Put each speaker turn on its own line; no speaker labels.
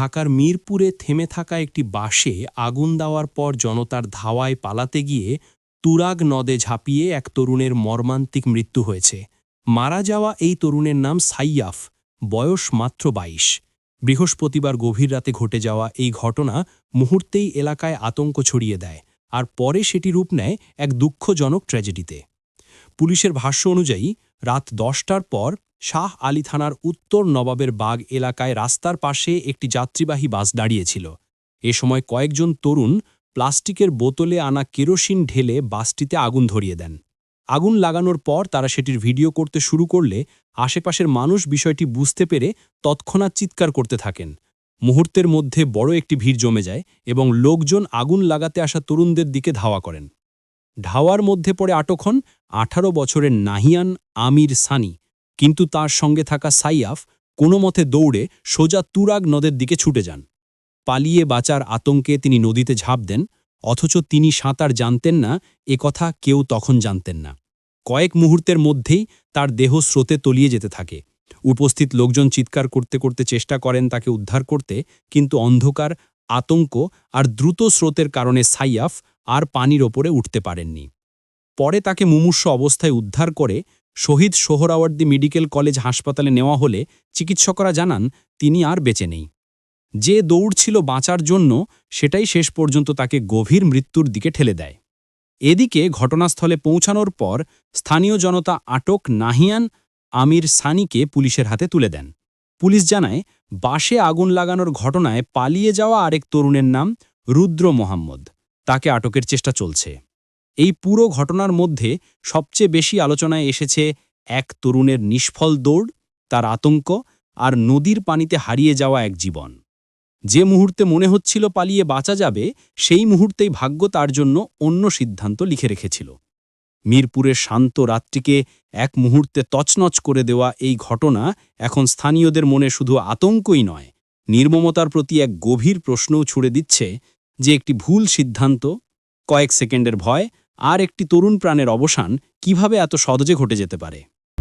ঢাকার মিরপুরে থেমে থাকা একটি বাসে আগুন দেওয়ার পর জনতার ধাওয়ায় পালাতে গিয়ে তুরাগ নদে ঝাঁপিয়ে এক তরুণের মর্মান্তিক মৃত্যু হয়েছে। মারা যাওয়া এই তরুণের নাম সাইয়াফ, বয়স মাত্র বাইশ। বৃহস্পতিবার গভীর রাতে ঘটে যাওয়া এই ঘটনা মুহূর্তেই এলাকায় আতঙ্ক ছড়িয়ে দেয় আর পরে সেটি রূপ নেয় এক দুঃখজনক ট্র্যাজেডিতে। পুলিশের ভাষ্য অনুযায়ী, রাত দশটার পর শাহ আলী থানার উত্তর নবাবের বাগ এলাকায় রাস্তার পাশে একটি যাত্রীবাহী বাস দাঁড়িয়েছিল। এ সময় কয়েকজন তরুণ প্লাস্টিকের বোতলে আনা কেরোসিন ঢেলে বাসটিতে আগুন ধরিয়ে দেন। আগুন লাগানোর পর তারা সেটির ভিডিও করতে শুরু করলে আশেপাশের মানুষ বিষয়টি বুঝতে পেরে তৎক্ষণাৎ চিৎকার করতে থাকেন। মুহূর্তের মধ্যে বড় একটি ভিড় জমে যায় এবং লোকজন আগুন লাগাতে আসা তরুণদের দিকে ধাওয়া করেন। ধাওয়ার মধ্যে পড়ে আটক হন আঠারো বছরের নাহিয়ান আমির সানি। কিন্তু তার সঙ্গে থাকা সাইয়াফ কোনো মতে দৌড়ে সোজা তুরাগ নদের দিকে ছুটে যান। পালিয়ে বাঁচার আতঙ্কে তিনি নদীতে ঝাঁপ দেন, অথচ তিনি সাঁতার জানতেন না, এ কথা কেউ তখন জানতেন না। কয়েক মুহূর্তের মধ্যেই তার দেহ স্রোতে তলিয়ে যেতে থাকে। উপস্থিত লোকজন চিৎকার করতে করতে চেষ্টা করেন তাকে উদ্ধার করতে, কিন্তু অন্ধকার, আতঙ্ক আর দ্রুত স্রোতের কারণে সাইয়াফ আর পানির ওপরে উঠতে পারেননি। পরে তাকে মুমূর্ষ অবস্থায় উদ্ধার করে শহীদ সোহরাওয়ার্দী মেডিকেল কলেজ হাসপাতালে নেওয়া হলে চিকিৎসকরা জানান, তিনি আর বেঁচে নেই। যে দৌড় ছিল বাঁচার জন্য, সেটাই শেষ পর্যন্ত তাকে গভীর মৃত্যুর দিকে ঠেলে দেয়। এদিকে ঘটনাস্থলে পৌঁছানোর পর স্থানীয় জনতা আটক নাহিয়ান, আমির সানিকে পুলিশের হাতে তুলে দেন। পুলিশ জানায় বাসে আগুন লাগানোর ঘটনায় পালিয়ে যাওয়া আরেক তরুণের নাম রুদ্র মোহাম্মদ। তাকে আটকের চেষ্টা চলছে। এই পুরো ঘটনার মধ্যে সবচেয়ে বেশি আলোচনায় এসেছে এক তরুণের নিষ্ফল দৌড়, তার আতঙ্ক আর নদীর পানিতে হারিয়ে যাওয়া এক জীবন। যে মুহূর্তে মনে হচ্ছিল পালিয়ে বাঁচা যাবে, সেই মুহূর্তেই ভাগ্য তার জন্য অন্য সিদ্ধান্ত লিখে রেখেছিল। মিরপুরের শান্ত রাত্রিকে এক মুহূর্তে তছনছ করে দেওয়া এই ঘটনা এখন স্থানীয়দের মনে শুধু আতঙ্কই নয়, নির্মমতার প্রতি এক গভীর প্রশ্নও ছুড়ে দিচ্ছে যে একটি ভুল সিদ্ধান্ত, কয়েক সেকেন্ডের ভয় আর একটি তরুণ প্রাণের অবসান কীভাবে এত সহজে ঘটে যেতে পারে?